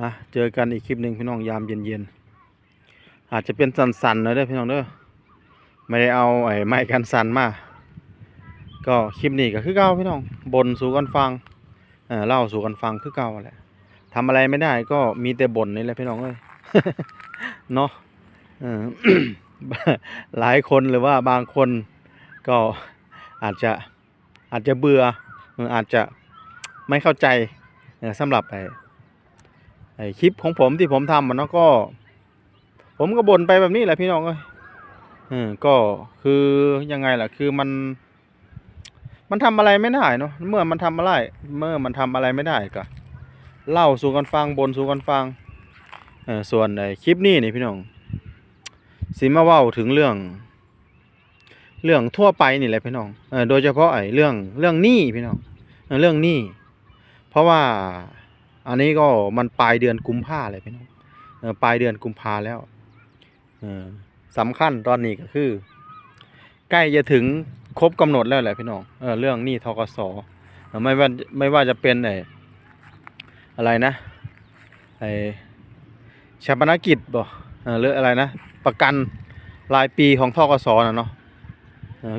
อะเจอกันอีกคลิปหนึ่งพี่น้องยามเย็นๆอาจจะเป็นสันๆหน่อยเด้อพี่น้องเด้อไม่ได้เอาไอ้ไม้กันสันมาก็คลิปนี้ก็คือเก่าพี่น้องบนสู่กันฟังเออเล่าสู่กันฟังคือเก่าแหละทำอะไรไม่ได้ก็มีแต่บ่นนี่แหละพี่น้องเอ้ยเนาะเออหลายคนหรือว่าบางคนก็อาจจะอาจจะเบื่ออาจจะไม่เข้าใจสำหรับไอ้ ไอคลิปของผมที่ผมทำมันก็ ผมก็บ่นไปแบบนี้แหละพี่น้องเอ้ยเออก็คือยังไงล่ะ คือมัน มันทำอะไรไม่ได้เนาะเมื่อมันทำอะไร เมื่อมันทำอะไรไม่ได้ก็เล่าสู่กันฟังบนสู่กันฟังเออส่วนไอคลิปนี้นี่พี่น้องสิมาเว้าถึงเรื่อง เรื่องทั่วไปนี่แหละพี่น้องเออโดยเฉพาะไอเรื่องเรื่องหนี้พี่น้องเออเรื่องหนี้เพราะว่า อันนี้ก็มันปลายเดือนกุมภาเลยพี่น้องปลายเดือนกุมภาแล้วสำคัญตอนนี้ก็คือ ใกล้จะถึงครบกำหนดแล้วแหละพี่น้องเออเรื่องหนี้ทกสเออไม่ว่าไม่ว่าจะเป็นไออะไรนะไอชาปนกิจบ่เออหรืออะไรนะประกันรายปีของทกสนะเนาะ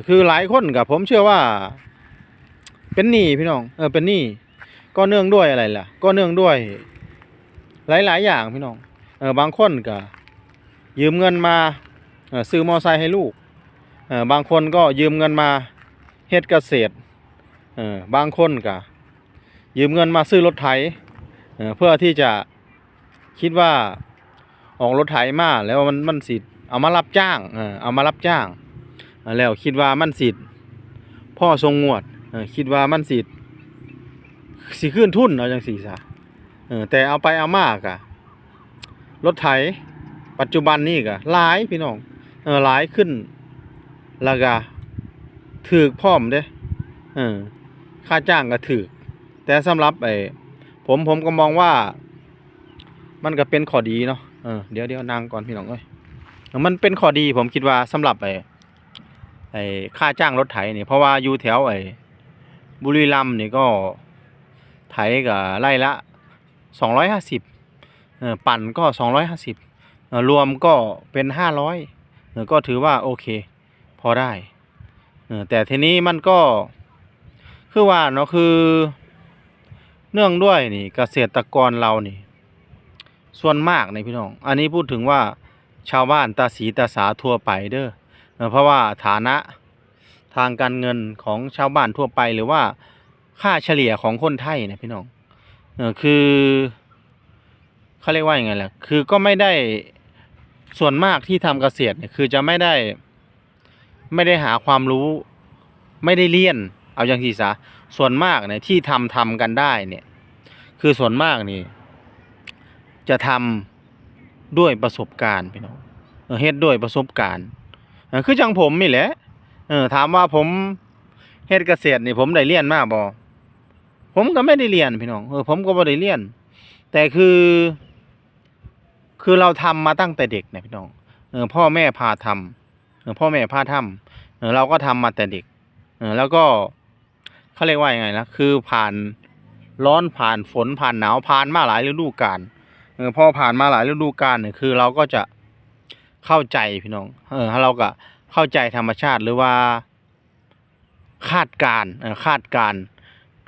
คือหลายคนกับผมเชื่อว่า เป็นหนี้พี่น้องเออเป็นหนี้ ก็เนื่องด้วยอะไรล่ะ ก็เนื่องด้วย หลาย ๆ อย่างพี่น้องเออบางคนก็ยืมเงินมาเออซื้อมอไซค์ให้ลูกเออบางคนก็ยืมเงินมาเฮ็ดเกษตรเออบางคนก็ยืมเงินมาซื้อรถไถเออเพื่อที่จะคิดว่าออกรถไถมาแล้วมันมันสิเอามารับจ้างเออเอามารับจ้างแล้วคิดว่ามันสิพ่อทรงงวดเออคิดว่ามันสิ สิขึ้นทุนเอาจังสี่ซะเออแต่เอาไปเอามากอะรถไถปัจจุบันนี่กะหลายพี่น้องเออหลายขึ้นแล้วก็ถือพร้อมเด้เออค่าจ้างก็ถือแต่สำหรับไอ้ผมผมก็มองว่า มันก็เป็นข้อดีเนาะเออเดี๋ยวเดี๋ยวนางก่อนพี่น้องเอ้ยมันเป็นข้อดีผมคิดว่าสำหรับไอ้ไอ้ค่าจ้างรถไถนี่เพราะว่าอยู่แถวไอ้บุรีรัมย์นี่ก็ ไถก็ไล่ละสองร้อยห้าสิบเอปั่นก็สองร้อยห้าสิบรวมก็เป็นห้าร้อยเอก็ถือว่าโอเค พอได้เออแต่ทีนี้มันก็คือว่าเนาะคือเนื่องด้วยนี่เกษตรกรเรานี่ ส่วนมากในพี่น้อง อันนี้พูดถึงว่าชาวบ้านตาสีตาสาทั่วไปเด้อเพราะว่าฐานะทางการเงินของชาวบ้านทั่วไปหรือว่า ค่าเฉลี่ยของคนไทยนะพี่น้องเออคือเขาเรียกว่าอยังไงล่ะ คือก็ไม่ได้ส่วนมากที่ทำเกษตรเนี่ยคือจะไม่ได้ไม่ได้หาความรู้ ไม่ได้เรียน เอาอย่างที่ซะส่วนมากเนี่ยที่ทำทำกันได้เนี่ย คือส่วนมากนี่ จะทำด้วยประสบการณ์พี่น้องเฮ็ดด้วยประสบการณ์เออคือจังผมนี่แหละเออถามว่าผมเฮ็ดเกษตรนี่ผมได้เรียนมาบ่ ผมก็ไม่ได้เรียนพี่น้องเออผมก็บ่ได้เรียน แต่คือ คือเราทำมาตั้งแต่เด็กเนี่ยพี่น้องเออพ่อแม่พาทำเออพ่อแม่พาทำเออเราก็ทำมาแต่เด็กเออแล้วก็เขาเรียกว่ายังไงนะคือผ่านร้อนผ่านฝนผ่านหนาวผ่านมาหลายฤดูกาลเออพอผ่านมาหลายฤดูกาลเนี่ยคือเราก็จะเข้าใจพี่น้อง เออเราก็เข้าใจธรรมชาติหรือว่าคาดการเออคาดการ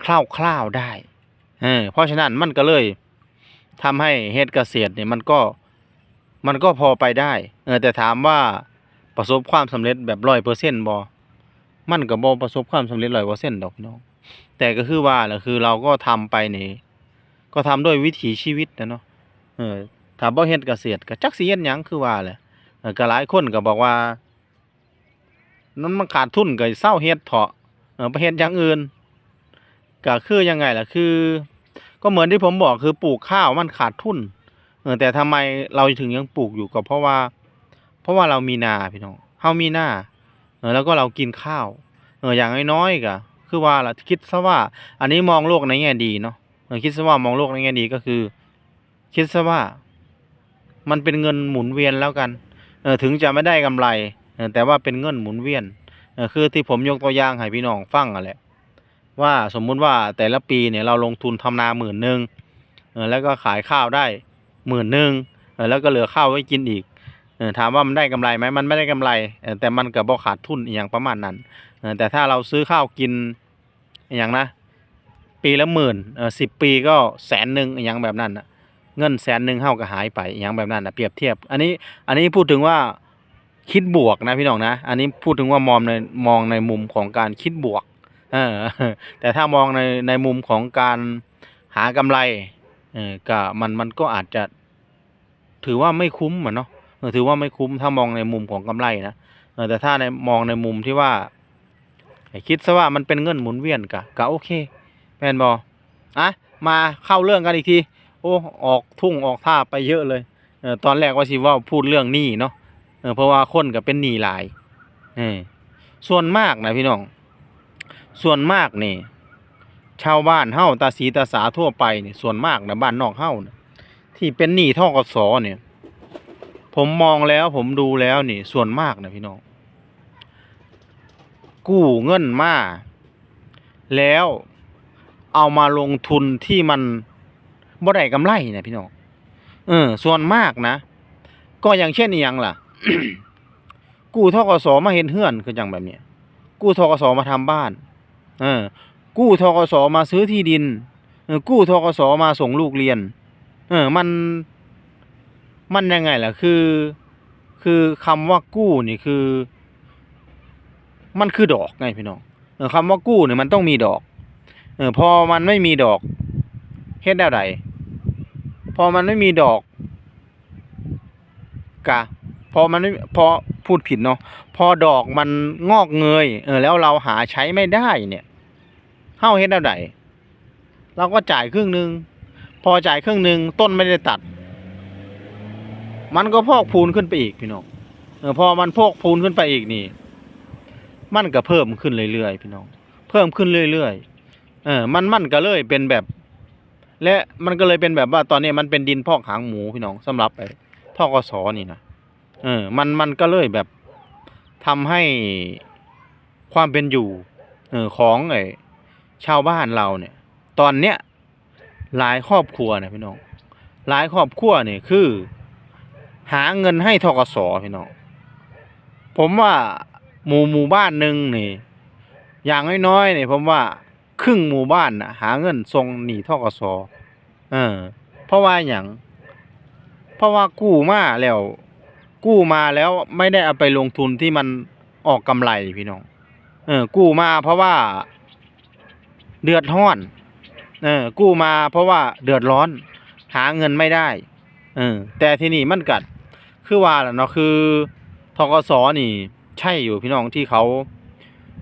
คร่าวๆได้เออเพราะฉะนั้นมันก็เลยทำให้เฮ็ดเกษตรเนี่ยมันก็มันก็พอไปได้ เออแต่ถามว่าประสบความสำเร็จแบบร้อยเปอร์เซ็นต์บอมันก็บ่ประสบความสำเร็จร้อยเปอร์เซ็นต์ดอกพี่น้อง แต่ก็คือว่าแหละคือเราก็ทำไปนี่ก็ทำด้วยวิถีชีวิตนะเนาะ เออถ้าบ่เฮ็ดเกษตรก็จักสิเฮ็ดหยังคือว่าแหละก็หลายคนก็บอกว่านั้นมันขาดทุนก็เศร้าเฮ็ดเถาะเออไปเฮ็ดอย่างอื่น ก็คือยังไงล่ะคือ ก็เหมือนที่ผมบอกคือปลูกข้าวมันขาดทุนเออแต่ทำไมเราถึงยังปลูกอยู่ก็เพราะว่า เพราะว่าเรามีนาพี่น้องเฮามีนาเออแล้วก็เรากินข้าวเอออย่างน้อยๆก็คือว่าล่ะคิดซะว่า อันนี้มองโลกในแง่ดีเนาะเออคิดซะว่ามองโลกในแง่ดีก็คือ คิดซะว่า มันเป็นเงินหมุนเวียนแล้วกันเออถึงจะไม่ได้กำไรเออแต่ว่าเป็นเงินหมุนเวียนเออคือที่ผมยกตัวอย่างให้พี่น้องฟังอะแหละ ว่าสมมุติว่าแต่ละปีเนี่ยเราลงทุนทำนาหมื่นหนึ่งแล้วก็ขายข้าวได้หมื่นหนึ่งแล้วก็เหลือข้าวไว้กินอีกถามว่ามันได้กำไรไหมมันไม่ได้กำไร แต่มันก็บ่ขาดทุนอย่างประมาณนั้นแต่ถ้าเราซื้อข้าวกินอย่างนะปีละหมื่นสิบปีก็แสนหนึ่งอย่างแบบนั้นเงินแสนหนึ่งเฮาก็หายไปอย่างแบบนั้นนะเปรียบเทียบ อันนี้อันนี้พูดถึงว่าคิดบวกนะพี่น้องนะ อันนี้พูดถึงว่ามองในมองในมุมของการคิดบวก เออแต่ถ้ามองในในมุมของการหากำไรเออก็มันมันก็อาจจะ ถือว่าไม่คุ้มเหมือนเนาะถือว่าไม่คุ้มถ้ามองในมุมของกำไรนะแต่ถ้าในมองในมุมที่ว่า คิดซะว่ามันเป็นเงินหมุนเวียนกะก็โอเคแมนบออะมาเข้าเรื่องกันอีกที โอ้ออกทุ่งออกท่าไปเยอะเลยเออตอนแรกว่าสิว่าพูดเรื่องหนี้เนาะเออเพราะว่าคนก็เป็นหนี้หลายเออส่วนมากนะพี่น้อง ส่วนมากนี่ ชาวบ้านเฮาตาสีตาสาทั่วไปนี่ส่วนมากนะบ้านนอกเฮานะที่เป็นหนี้ท่อกสเนี่ย ผมมองแล้วผมดูแล้วนี่ ส่วนมากนะพี่น้อง กู้เงินมา แล้วเอามาลงทุนที่มันบ่ได้กำไรนะพี่น้องเออ ส่วนมากนะ ก็อย่างเช่นอหยังล่ะ กู้ท่อกสมาเห็นเฮือนคือจังแบบเนี้ย กู้ทกสมาทำบ้านเออกู้ทกสมาซื้อที่ดินเออกู้ทกสมาส่งลูกเรียน เออมันมันยังไงล่ะคือ คือคำว่ากู้นี่คือ มันคือดอกไงพี่น้องเออคำว่ากู้เนี่ยมันต้องมีดอก เออพอมันไม่มีดอกเฮ็ดได้ไดพอมันไม่มีดอกกะพอมันไม่พอ พูดผิดเนาะพอดอกมันงอกเงยเออแล้วเราหาใช้ไม่ได้เนี่ยเฮาเฮ็ดได้ไดเราก็จ่ายครึ่งหนึ่งพอจ่ายครึ่งหนึ่งต้นไม่ได้ตัด มันก็พอกพูนขึ้นไปอีกพี่น้องเออพอมันพอกพูนขึ้นไปอีกนี่ มันก็เพิ่มขึ้นเรื่อยๆพี่น้อง เพิ่มขึ้นเรื่อยๆเออมันมันก็เลยเป็นแบบ และมันก็เลยเป็นแบบว่าตอนนี้มันเป็นดินพอกหางหมูพี่น้องสำหรับไอ้ทกสนี่นะ เออมันมันก็เลยแบบทำให้ความเป็นอยู่เออของไอ้ชาวบ้านเราเนี่ย ตอนเนี้ยหลายครอบครัวเนี่ยพี่น้องหลายครอบครัวเนี่ยคือ หาเงินให้ทกสพี่น้องผมว่าหมู่หมู่บ้านหนึ่งนี่อย่างน้อยๆเนี่ยผมว่าครึ่งหมู่บ้านนะหาเงินส่งหนีทกสเออเพราะว่าอย่างเพราะว่ากู้มาแล้ว กู้มาแล้วไม่ได้เอาไปลงทุนที่มันออกกำไรพี่น้อง เออ กู้มาเพราะว่า เดือดร้อน เออ กู้มาเพราะว่าเดือดร้อน หาเงินไม่ได้ เออ แต่ที่นี่มันกัด คือว่าแหละเนาะคือทกสนี่ ใช่อยู่พี่น้องที่เขา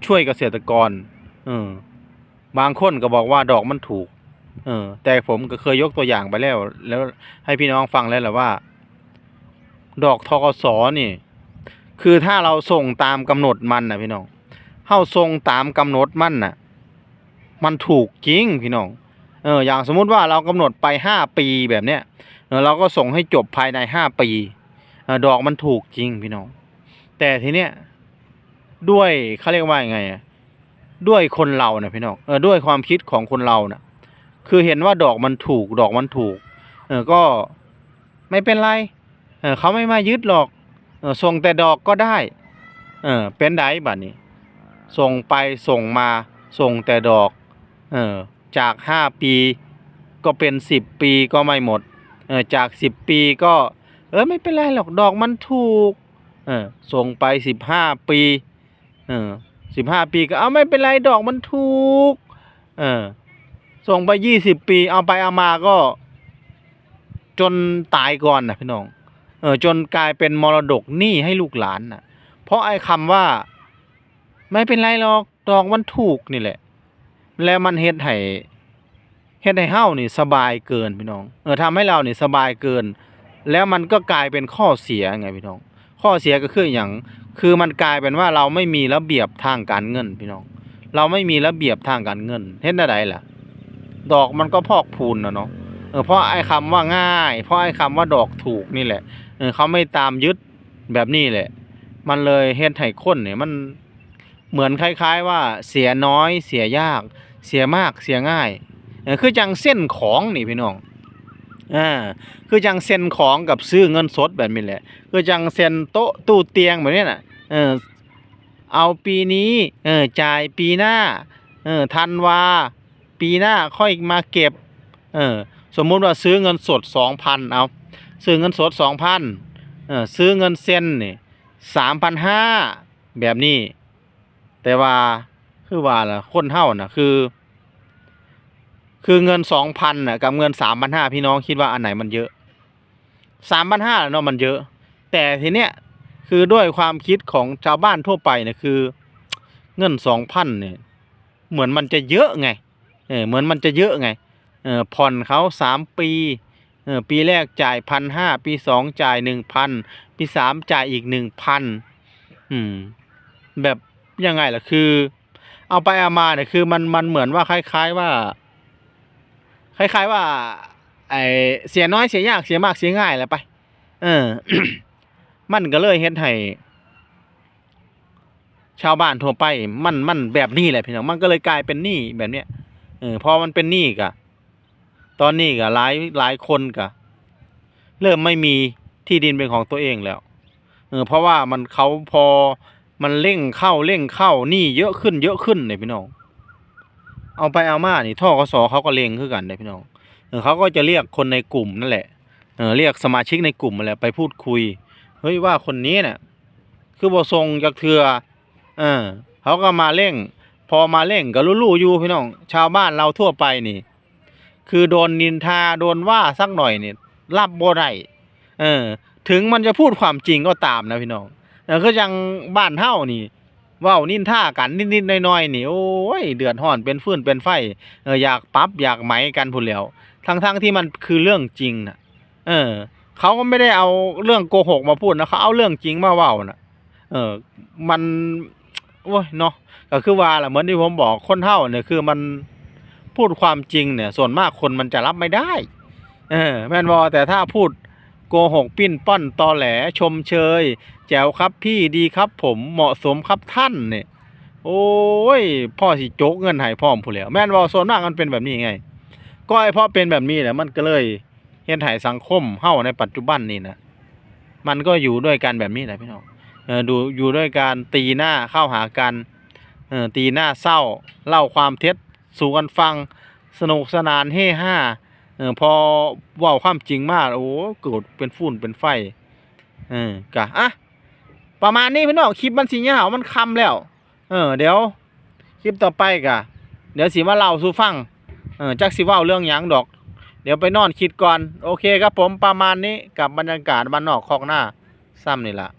ช่วยเกษตรกร เออ บางคนก็บอกว่าดอกมันถูก เออ แต่ผมก็เคยยกตัวอย่างไปแล้ว แล้วให้พี่น้องฟังแล้วแหละว่า ดอกทกสนี่ คือถ้าเราส่งตามกำหนดมันนะพี่น้องเฮาส่งตามกำหนดมันน่ะ มันถูกจริงพี่น้องเอออย่างสมมุติว่าเรากำหนดไปห้าปีแบบเนี้ยเราก็ส่งให้จบภายในห้าปีดอกมันถูกจริงพี่น้อง แต่ทีเนี้ยด้วยเขาเรียกว่ายังไงด้วยคนเราเนี่ยพี่น้องเออด้วยความคิดของคนเราน่ะ คือเห็นว่าดอกมันถูกดอกมันถูก เออก็ไม่เป็นไร เขาไม่มายึดหรอกอส่งแต่ดอกก็ได้เออเป็นไดบัดนี้ ส่งไปส่งมาส่งแต่ดอกเออจากห้าปีก็เป็นสิบปีก็ไม่หมดเออจากสิบปีก็ เออไม่เป็นไรหรอกดอกมันถูกเออส่งไปสิบห้าปีเออสิบห้าปีก็เอาไม่เป็นไรดอกมันถูกเออส่งไปยี่สิบปีเอาไปเอามาก็ จนตายก่อนนะพี่น้อง เออจนกลายเป็นมรดกหนี้ให้ลูกหลานน่ะ เพราะไอ้คำว่า ไม่เป็นไรหรอกดอกมันถูกนี่แหละ แล้วมันเฮ็ดให้เฮ็ดให้เฮ้านี่สบายเกินพี่น้อง เออทำให้เรานี่สบายเกิน แล้วมันก็กลายเป็นข้อเสียไงพี่น้อง ข้อเสียก็คืออย่างคือมันกลายเป็นว่าเราไม่มีระเบียบทางการเงินพี่น้อง เราไม่มีระเบียบทางการเงินเฮ็ดได้ล่ะ ดอกมันก็พอกพูนนะเนาะเออเพราะไอ้คำว่าง่าย เพราะไอ้คำว่าดอกถูกนี่แหละ เขาไม่ตามยึดแบบนี้แหละ มันเลยเฮ็ดให้คนเนี่ยมันเหมือนคล้าย ๆ ว่าเสียน้อยเสียยาก เสียมากเสียง่ายเออคือจังเส้นของนี่พี่น้องอ่าคือจังเซ็นของกับซื้อเงินสดแบบนี้แหละ คือจังเซ็นโต๊ะตู้เตียงแบบนี้น่ะเออเอาปีนี้เออจ่ายปีหน้าเออธันวาปีหน้าค่อยมาเก็บเออสมมุติว่าซื้อเงินสด2,000เอา ซื้อเงินสด2,000เออซื้อเงินเซ็นนี่3,500แบบนี้ แต่ว่าคือว่าล่ะคนเฮาน่ะคือ คือเงิน2,000น่ะกับเงิน3,500พี่น้องคิดว่าอันไหนมันเยอะ3,500เนาะมันเยอะ แต่ทีเนี้ยคือด้วยความคิดของชาวบ้านทั่วไปเนี่ยคือ เงิน2,000เนี่ยเหมือนมันจะเยอะไงเออเหมือนมันจะเยอะไงเออผ่อนเขาสามปี เออปีแรกจ่ายพันห้าปีสองจ่ายหนึ่งพันปีสามจ่ายอีกหนึ่งพันอืม แบบยังไงล่ะคือ เอาไปเอามาเนี่ยคือมันมันเหมือนว่าคล้าย ๆว่า คล้าย ๆว่า ไอเสียน้อยเสียยากเสียมากเสียง่ายแหละไป เออ มันก็เลยเฮ็ดให้ชาวบ้านทั่วไป มันมันแบบนี้แหละพี่น้องมันก็เลยกลายเป็นหนี้แบบเนี้ยเออพอมันเป็นหนี้กะ ตอนนี้กะหลายหลายคนกะเริ่มไม่มีที่ดินเป็นของตัวเองแล้วเออเพราะว่ามันเขาพอมันเร่งเข้าเร่งเข้านี้เยอะขึ้นเยอะขึ้นเลยพี่น้อง เอาไปเอามานี่ท่อกสเขาก็เร่งคือกันเลยพี่น้องเออเขาก็จะเรียกคนในกลุ่มนั่นแหละเออเรียกสมาชิกในกลุ่มนั่นแหละไปพูดคุยเฮ้ยว่าคนนี้เนี่ยคือบ่ทรงจากเทือเออเขาก็มาเร่ง พอมาเร่งก็รู้ๆอยู่พี่น้อง ชาวบ้านเราทั่วไปนี่ คือโดนนินทาโดนว่าสักหน่อยเนี่ยรับบ่ได้เออ ถึงมันจะพูดความจริงก็ตามนะพี่น้องเออคือจังบ้านเฮานี่ว้านินทากันนิดๆน่อยๆนี่โอ้ยเดือดร้อนเป็นฟืนเป็นไฟเอออยากปรับอยากไหมกันพุ่นแหล้วทั้งๆที่มันคือเรื่องจริงนะเออ เขาก็ไม่ได้เอาเรื่องโกหกมาพูดนะเขาเอาเรื่องจริงมาเว้านะเออ มันโอ้ยเนาะก็คือว่าแหละเหมือนที่ผมบอกคนเฮาเนี่ยคือมัน พูดความจริงเนี่ย ส่วนมากคนมันจะรับไม่ได้ เออแม่นบอแต่ถ้าพูดโกหกปิ้นป้อนตอแหลชมเชย แจ๋วครับพี่ดีครับผมเหมาะสมครับท่านเนี่ย โอ้ย พ่อสิโจกเงินให้พร้อมผู้นแหล้วแม่นบอส่วนมากมันเป็นแบบนี้ไง ก็ไอ้เพราะเป็นแบบนี้แหละมันก็เลยเฮ็ดให้สังคมเฮ้าในปัจจุบันนี่นะมันก็อยู่ด้วยกันแบบนี้แหละพี่น้องเออดูอยู่ด้วยการตีหน้าเข้าหากันเออตีหน้าเศร้าเล่าความเท็จ สู่กันฟังสนุกสนานเฮฮาเออพอเว้าความจริงมากโอ้เกิดเป็นฝุ่นเป็นไฟเออกะอะประมาณนี้พี่น้องคลิปมันสิยามันคำแล้ว เออ เดี๋ยว คลิปต่อไปกะ เดี๋ยวสิมาเล่าสู่ฟังเออจักสิเว้าเรื่องหยังดอก เดี๋ยวไปนอนคิดก่อน โอเคครับผมประมาณนี้กับบรรยากาศบ้านนอกคอกหน้าซ้ำนี่แหละ